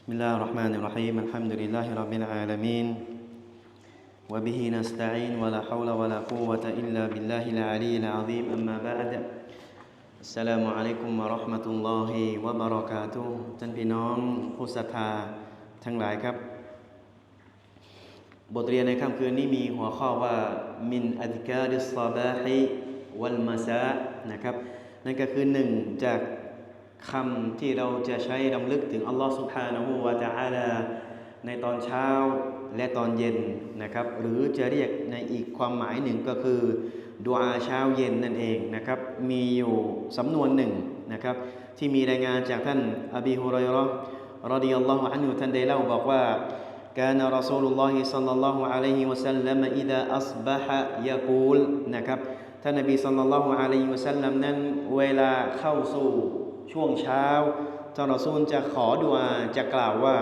بسم الله الرحمن الرحيم الحمد لله رب العالمين وبه نستعين ولا حول ولا قوة إلا بالله العلي العظيم أما بعد السلام عليكم ورحمة الله وبركاته ท่านพี่น้องผู้ศรัทธาทั้งหลายครับ บทเรียนในค่ำคืนนี้มีหัวข้อว่ามินอัดการิสซาบาฮิวัลมาซานะครับ นั่นก็คือหนึ่งจาก คำที่เราจะใช้รำลึกถึงอัลลอฮ์ سبحانه และ تعالى ในตอนเช้าและตอนเย็นนะครับ หรือจะเรียกในอีกความหมายหนึ่งก็คือดูอาเช้าเย็นนั่นเองนะครับ มีอยู่สำนวนหนึ่งนะครับ ที่มีรายงานจากท่านอบีฮุไรเราะห์รดิยัลลอฮุอันฮุท่านได้เล่าบอกว่า كان رسول الله صلى الله عليه وسلم إذا أصبح يقول นะครับท่านนบี صلى الله عليه وسلم นั้นเวลาเข้าสู่ ช่วงเช้าท่านรอซูลจะขอดุอาจะกล่าวว่า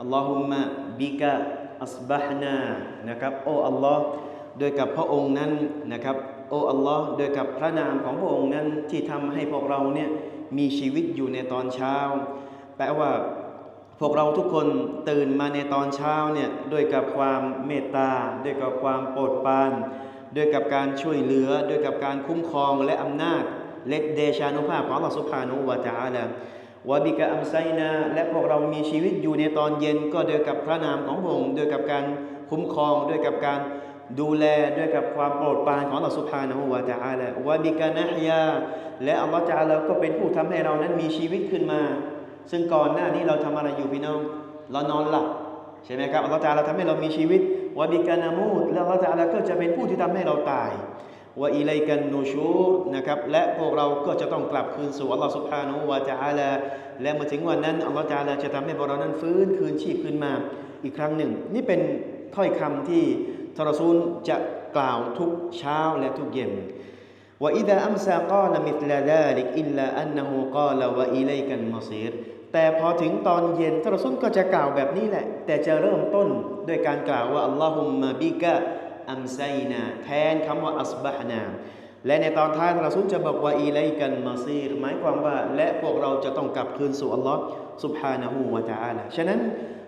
อัลลอฮุมะบิกะอัสบะฮนานะครับโอ้อัลลอฮ์โดยกับพระองค์นั้นนะครับโอ้อัลลอฮ์โดยกับพระนามของพระองค์นั้นที่ทำให้พวกเราเนี่ยมีชีวิตอยู่ในตอนเช้า แปลว่าพวกเราทุกคนตื่นมาในตอนเช้าเนี่ยด้วยกับความเมตตาด้วยกับความโปรดปรานด้วยกับการช่วยเหลือด้วยกับการคุ้มครองและอำนาจ และเดชานุภาพของอัลลอฮฺสุบฮานุวะตะอาลาวะบิกะอัมไซนา และพวกเรามีชีวิตอยู่ในตอนเย็นก็ด้วยกับพระนามของพระองค์ด้วยกับการคุ้มครองด้วยกับการดูแลด้วยกับความโปรดปรานของอัลลอฮฺสุบฮานุวะตะอาลาวะบิกะนะฮยา และอัลลอฮฺตะอาลาก็เป็นผู้ทำให้เรานั้นมีชีวิตขึ้นมา ซึ่งก่อนหน้านี้เราทำอะไรอยู่พี่น้องเรานอนหลับใช่ไหมครับอัลลอฮฺตะอาลาทำให้เรามีชีวิตวะบิกานามูดแล้วอัลลอฮฺตะอาลาก็จะเป็นผู้ที่ทำให้เราตาย วะอิไลกันนูชูนะครับและพวกเราก็จะต้องกลับคืนสู่อัลลอฮฺสุบฮานุวาจาลาและมาถึงวันนั้นอัลลอฮฺจาลาจะทำให้พวกเรานั้นฟื้นคืนชีพขึ้นมาอีกครั้งหนึ่ง นี่เป็นถ้อยคำที่ทรซูลจะกล่าวทุกเช้าและทุกเย็นว่าอิดะอัมซากาลมิตลาดาลิกอิลลาอันนูกาลาวะอิไลกันมอซีรแต่พอถึงตอนเย็นทรซุนก็จะกล่าวแบบนี้แหละ แต่จะเริ่มต้นด้วยการกล่าวว่าอัลลอฮุมมาบิกะ อัมไซนา แทนคำว่าอัสบะฮนา และในตอนท้ายเราสุนจะบอกว่าอีไลกันมาซีรหมายความว่า และพวกเราจะต้องกลับคืนสู่อัลลอฮ์สุบฮานะฮูวะตะอาลาฉะนั้น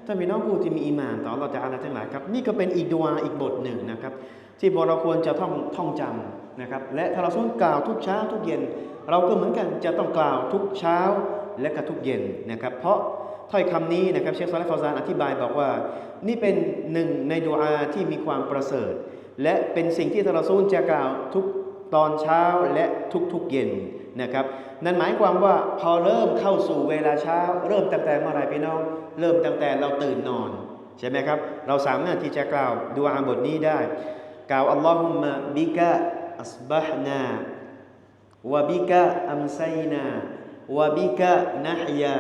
ท่ามีน้องผู้ที่มีอีมานต่ออัลลอฮ์ตะอาลทั้งหลายครับ นี่ก็เป็นอีกดวงอีกบทหนึ่งนะครับ ที่พวกเราควรจะท่องท่องจำนะครับ และถ้าเราสุนกล่าวทุกเช้าทุกเย็น เราก็เหมือนกันจะต้องกล่าวทุกเช้าและก็ทุกเย็นนะครับ เพราะ ถ้อยคำนี้นะครับเชคซอลและฟาซานอธิบายบอกว่า นี่เป็นหนึ่งในดูอาที่มีความประเสริฐ และเป็นสิ่งที่ทารซูลจะกล่าวทุกตอนเช้าและทุกๆเย็นนะครับนั่นหมายความว่าพอเริ่มเข้าสู่เวลาเช้า เริ่มตั้งแต่เมื่อไรพี่น้อง เริ่มตั้งแต่เราตื่นนอนใช่ไหมครับ เราสามารถที่จะกล่าวดูอาบทนี้ได้ กล่าวอัลลอฮุมะบิกะอัสบะฮนาวะบิกะอัมไซนาวะบิกะนะฮยา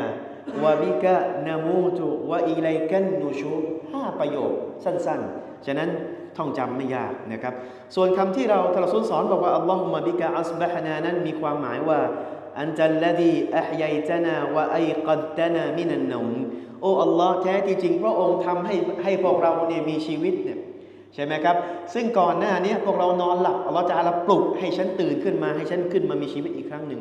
วะบิกะนามูตุวะอิไลกันนูชูห้าประโยคสั้นๆ ฉะนั้นท่องจำไม่ยากนะครับ ส่วนคำที่เราทรสุนสอนบอกว่าอัลลอฮุมะบิกะอัสบะฮนานั้นมีความหมายว่าอันจัลลดีอัพยัยตนาวะไอกัดตนามินันนมโอ้อัลลอฮ์แท้ที่จริงพระองค์ทำให้ให้พวกเราเนี่ยมีชีวิตเนี่ยใช่ไหมครับ ซึ่งก่อนหน้านี้พวกเรานอนหลับอัลลอฮฺจะอาลปลุกให้ฉันตื่นขึ้นมาให้ฉันขึ้นมามีชีวิตอีกครั้งหนึ่ง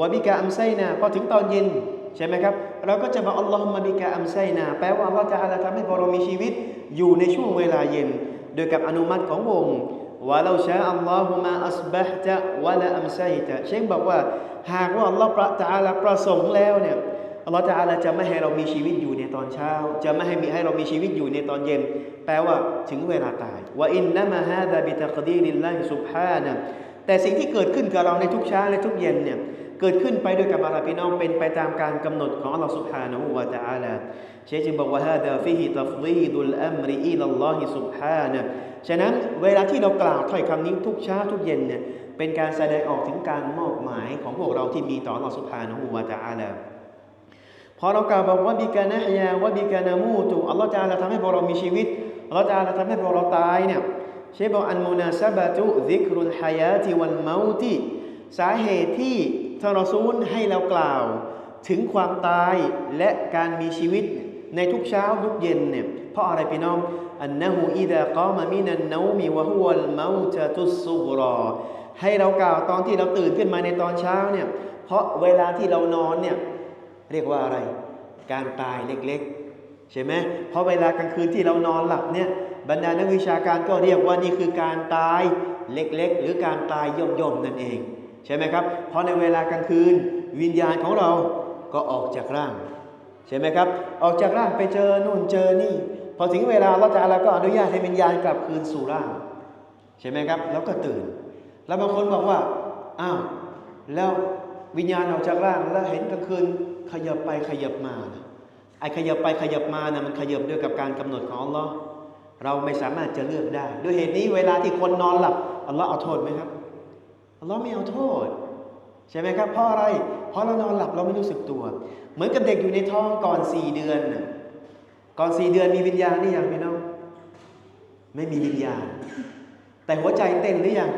วะบิกาอัมไซนาพอถึงตอนเย็น ใช่ไหมครับ เราก็จะบอกอัลลอฮฺมะบิกาอัมไซนาแปลว่าอัลลอฮฺจะอาลาทำให้พวกเรามีชีวิตอยู่ในช่วงเวลาเย็น โดยกับอนุมัติของวงวะเราชาอัลลอฮุมาอัสบะฮ์ตะวะละอัมไซตะเชคบอกว่า หากว่าอัลลอฮฺประจาลาประสงค์แล้วเนี่ยอัลลอฮฺจะอาลาจะไม่ให้เรามีชีวิตอยู่ในตอนเช้า จะไม่ให้มีให้เรามีชีวิตอยู่ในตอนเย็น แปลว่าถึงเวลาตายว่าอินนะมาฮาดะบิตะกดีลิลลาฮิซุบฮานะแต่สิ่งที่เกิดขึ้นกับเราในทุกเช้าและทุกเย็นเนี่ย เกิดขึ้นไปด้วยกับอะไรพี่น้องเป็นไปตามการกำหนดของอัลลอฮฺซุบฮานะฮูวะตะอาลาเชคจึงบอกว่าฮาดะฟิฮิตัฟดีดุลอัมริอิลลอฮิซุบฮานะฉะนั้นเวลาที่เรากล่าวถ้อยคำนี้ทุกเช้าทุกเย็นเนี่ยเป็นการแสดงออกถึงการมอบหมายของพวกเราที่มีต่ออัลลอฮฺซุบฮานะฮูวะตะอาลาพอเรากล่าวบอกว่าบิกานะฮยาวะบิกานามูตุอัลลอฮฺจะทำให้พวกเรามีชีวิตอัลลอฮฺจะทำให้พวกเราตายเนี่ยเชฟบอกอันมุนาซาบะตุซิกรุลฮายาติวัลเมาติสาเหตุที่ ท่านรอซูลให้เรากล่าว ถึงความตายและการมีชีวิตในทุกเช้าทุกเย็นเนี่ยเพราะอะไรพี่น้องอันนะฮูอิดะกามามินันนามิวะฮุวลเมาตะตุสุรอให้เรากล่าวตอนที่เราตื่นขึ้นมาในตอนเช้าเนี่ยเพราะเวลาที่เรานอนเนี่ยเรียกว่าอะไร การตายเล็กๆ ใช่ไหมเพราะเวลากลางคืนที่เรานอนหลับเนี่ยบรรดานักวิชาการก็เรียกว่านี่คือการตายเล็กๆ หรือการตายย่อมๆนั่นเอง ใช่ไหมครับ เพราะในเวลากลางคืนวิญญาณของเราก็ออกจากร่าง ใช่ไหมครับ ออกจากร่างไปเจอนู่นเจอนี่ พอถึงเวลาเราจะอะไรก็อนุญาตให้วิญญาณกลับคืนสู่ร่าง ใช่ไหมครับ แล้วก็ตื่น แล้วบางคนบอกว่าอ้าวแล้ววิญญาณออกจากร่างแล้วเห็นกลางคืนขยับไปขยับมาไอ้ขยับไปขยับมานะมันขยับด้วยกับการกำหนดของอัลลอฮ์เราไม่สามารถจะเลือกได้ ด้วยเหตุนี้เวลาที่คนนอนหลับอัลลอฮ์เอาโทษไหมครับ อัลลอฮ์ไม่เอาโทษ ใช่ไหมครับ เพราะอะไร เพราะเรานอนหลับเราไม่รู้สึกตัว เหมือนกับเด็กอยู่ในท้องก่อนสี่เดือนก่อนสี่เดือนมีวิญญาณหรือยังพี่น้องไม่มีวิญญาณ แต่หัวใจเต้นหรือยัง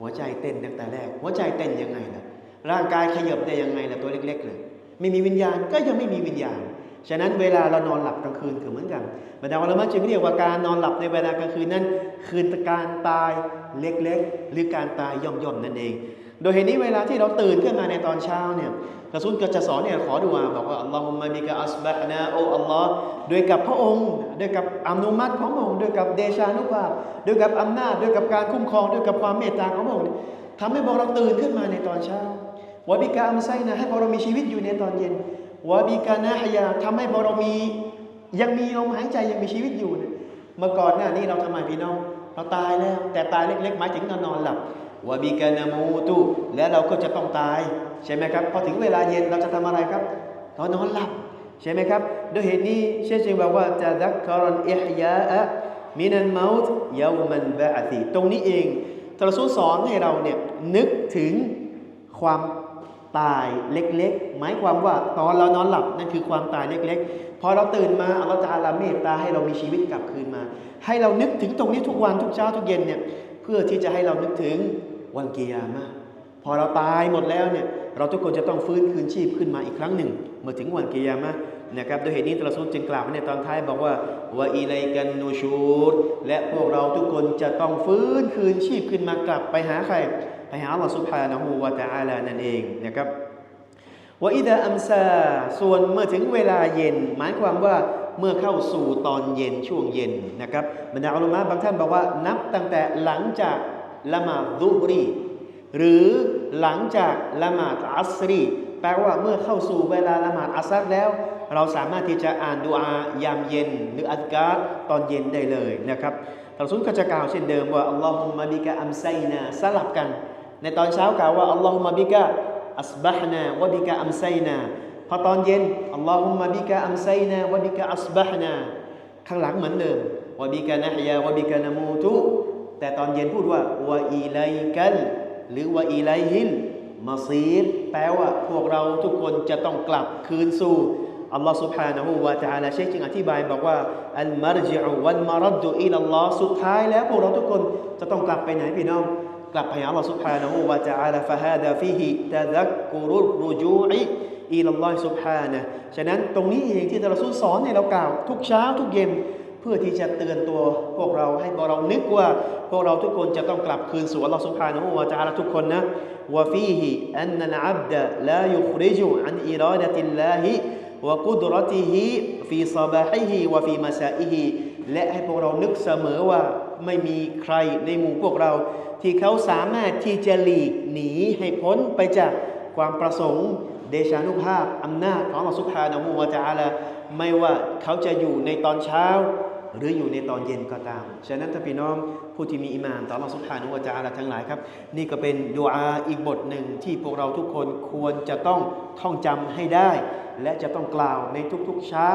หัวใจเต้นตั้งแต่แรก หัวใจเต้นยังไงล่ะร่างกายขยับได้ยังไงล่ะตัวเล็กๆเลยไม่มีวิญญาณก็ยังไม่มีวิญญาณ ฉะนั้นเวลาเรานอนหลับกลางคืนก็เหมือนกันบรรดาอัลลอฮ์จึงเรียกว่าการนอนหลับในเวลากลางคืนนั้น คือการตาย เล็กๆ หรือการตายย่อมๆนั่นเอง โดยเหตุนี้เวลาที่เราตื่นขึ้นมาในตอนเช้าเนี่ยกระสุนก็จะสอนเนี่ยขอดุอาบอกว่าอัลลอฮุมะบิกะอัสบะนะโออัลลอฮ์ด้วยกับพระองค์ ด้วยกับอนุมัติของพระองค์ด้วยกับเดชานุภาพ ด้วยกับอำนาจด้วยกับการคุ้มครองด้วยกับความเมตตาของพระองค์ทำให้พวกเราตื่นขึ้นมาในตอนเช้าวะบิกะอัมไซนะให้พวกเรามีชีวิตอยู่ในตอนเย็นวะบิกะนะฮยาทำให้พวกเรามียังมีลมหายใจยังมีชีวิตอยู่เนี่ยเมื่อก่อนหน้านี้เราทำไมพี่น้อง เราตายแล้ว แต่ตายเล็กๆหมายถึงนอนนอนหลับวะบิกานามูตุและเราก็จะต้องตาย ใช่ไหมครับ พอถึงเวลาเย็นเราจะทำอะไรครับเรานอนหลับ ใช่ไหมครับด้วยเหตุนี้เชคจึงบอกว่าจะดักคารอนอิฮยาอะมินันเมาต์ยาวมันบะอติตรงนี้เองทรสุสอนให้เราเนี่ยนึกถึงความตายเล็กๆ หมายความว่าตอนเรานอนหลับนั่นคือความตายเล็กๆ พอเราตื่นมาอัลลอฮฺจะอาลาเมตตาให้เรามีชีวิตกลับคืนมา ให้เรานึกถึงตรงนี้ทุกวันทุกเช้าทุกเย็นเนี่ยเพื่อที่จะให้เรานึกถึงวันกิยามะพอเราตายหมดแล้วเนี่ยเราทุกคนจะต้องฟื้นคืนชีพขึ้นมาอีกครั้งหนึ่ง เมื่อถึงวันกิยามะนะครับโดยเหตุนี้ตรัสูลจึงกล่าวไว้ในตอนท้ายบอกว่าวะอิไลกันนูชูดและพวกเราทุกคนจะต้องฟื้นคืนชีพขึ้นมากลับไปหาใคร ไปหาอัลลอฮฺสุบฮานะฮูวะตะอาลานั่นเองนะครับ วะอิดะอัมซาส่วนเมื่อถึงเวลาเย็น หมายความว่าเมื่อเข้าสู่ตอนเย็นช่วงเย็นนะครับบรรดาอัลลอฮ์บางท่านบอกว่านับตั้งแต่หลังจากละหมาดดุบรีหรือหลังจากละหมาดอัสรีแปลว่าเมื่อเข้าสู่เวลาละหมาดอัสรแล้ว เราสามารถที่จะอ่านดูอายามเย็น หรืออัลกาตตอนเย็นได้เลยนะครับทาสุนก็จะกล่าวเช่นเดิมว่าอัลลอฮุมะบิกะอัมไซนาสลับกัน ในตอนเช้ากล่าวว่าอัลลอฮุมะบิกะ อัสบะฮนาวะบิกะอัมไซนาพอตอนเย็นอัลลอฮุมะบิกะอัมไซนาวะบิกะอัสบะฮนาข้างหลังเหมือนเดิมวะบิกะนะฮยาวะบิกะนามูตุแต่ตอนเย็นพูดว่าวะอีไลกัล หรือว่าอีไลฮิลมาซีรแปลว่าพวกเราทุกคนจะต้องกลับคืนสู่อัลลอฮ์ سبحانه และ تعالى เชคจึงอธิบายบอกว่าอัลมารจิอุวัลมารัดดุอิลลอฮ์สุดท้ายแล้วพวกเราทุกคนจะต้องกลับไปไหนพี่น้อง กลับไปหาเราสุภานะฮูวะจาลาฟะฮาดาฟิฮิตะดักกุรุรูจูอิอีลลอฮิสุภานะฉะนั้นตรงนี้เองที่ท่านสุสอนเนี่ยเรากล่าว ทุกเช้าทุกเย็นเพื่อที่จะเตือนตัวพวกเราให้พวกเรานึกว่า พวกเราทุกคนจะต้องกลับคืนสู่อัลลอฮ์ سبحانه และ تعالى ทุกคนนะวะฟีฮิอันนัลอับดะลายุคริจุอันอิรอดะติลลาฮิวะกุดรติฮิฟีซาบและให้พวกเรานึกเสมอว่า ไม่มีใครในหมู่พวกเรา ที่เขาสามารถที่จะหลีกหนีให้พ้นไปจากความประสงค์ เดชานุภาพอำนาจของอัลลอฮฺสุบฮานะฮูวะตะอาลาไม่ว่าเขาจะอยู่ในตอนเช้า หรืออยู่ในตอนเย็นก็ตาม ฉะนั้นถ้าพี่น้องผู้ที่มีอิมานต่ออัลลอฮฺสุบฮานะฮูวะตะอาลาทั้งหลายครับ นี่ก็เป็นดูอาอีกบทหนึ่งที่พวกเราทุกคนควรจะต้องท่องจำให้ได้ และจะต้องกล่าวในทุกๆเช้า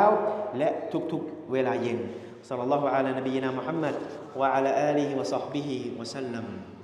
และทุกๆเวลาเย็น صلى الله على نبينا محمد وعلى آله وصحبه وسلم.